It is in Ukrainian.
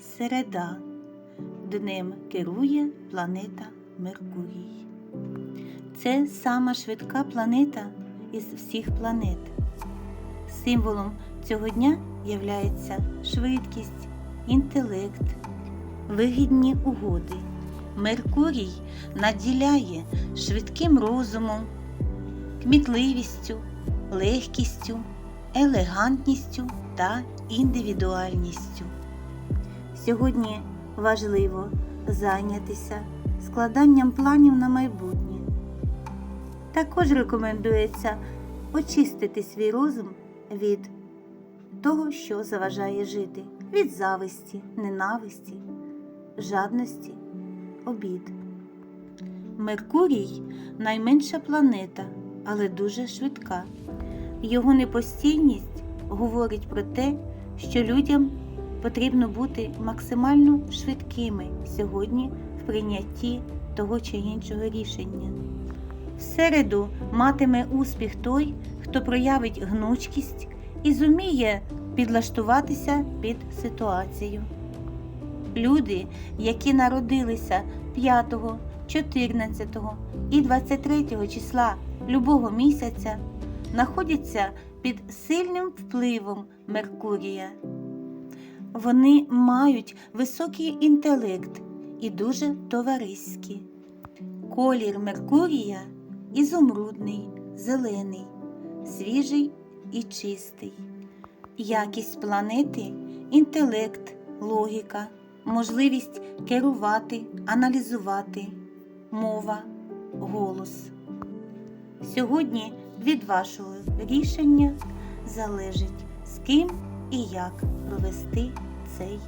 Середа. Днем керує планета Меркурій. Це сама швидка планета із всіх планет. Символом цього дня являється швидкість, інтелект, вигідні угоди. Меркурій наділяє швидким розумом, кмітливістю, легкістю, елегантністю та індивідуальністю. Сьогодні важливо зайнятися складанням планів на майбутнє. Також рекомендується очистити свій розум від того, що заважає жити, від зависті, ненависті, жадності, обід. Меркурій найменша планета, але дуже швидка. Його непостійність говорить про те, що людям потрібно бути максимально швидкими сьогодні в прийнятті того чи іншого рішення. В середу матиме успіх той, хто проявить гнучкість і зуміє підлаштуватися під ситуацію. Люди, які народилися 5, 14 і 23 числа любого місяця, знаходяться під сильним впливом Меркурія. Вони мають високий інтелект і дуже товариські. Колір Меркурія ізумрудний, зелений, свіжий і чистий. Якість планети інтелект, логіка, можливість керувати, аналізувати, мова, голос. Сьогодні від вашого рішення залежить, з ким і як провести цей